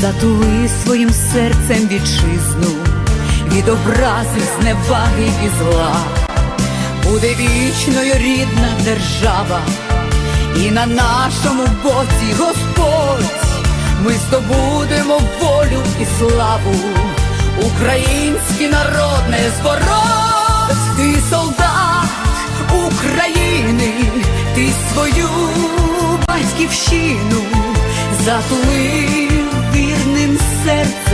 затули своїм серцем вітчизну. Від образи, зневаги і зла, буде вічною рідна держава, і на нашому боці Господь, ми здобудемо волю і славу, український народ не збороть, ти солдат України, ти свою батьківщину вірним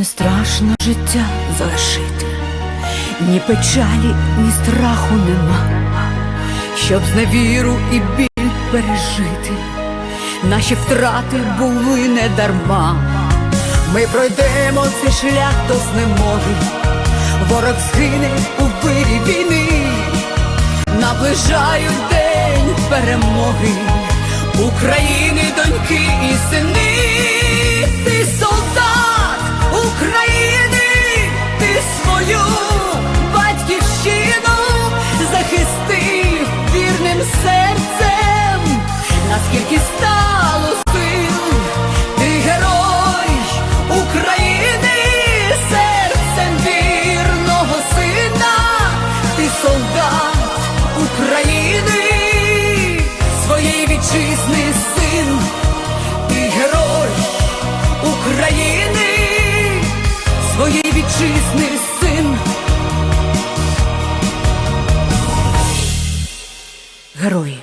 Не страшно життя залишити, ні печалі, ні страху нема, щоб зневіру і біль пережити, наші втрати були не дарма. Ми пройдемо цей шлях до знемоги, ворог згине у вирі війни, наближають день перемоги. України, доньки. Rui.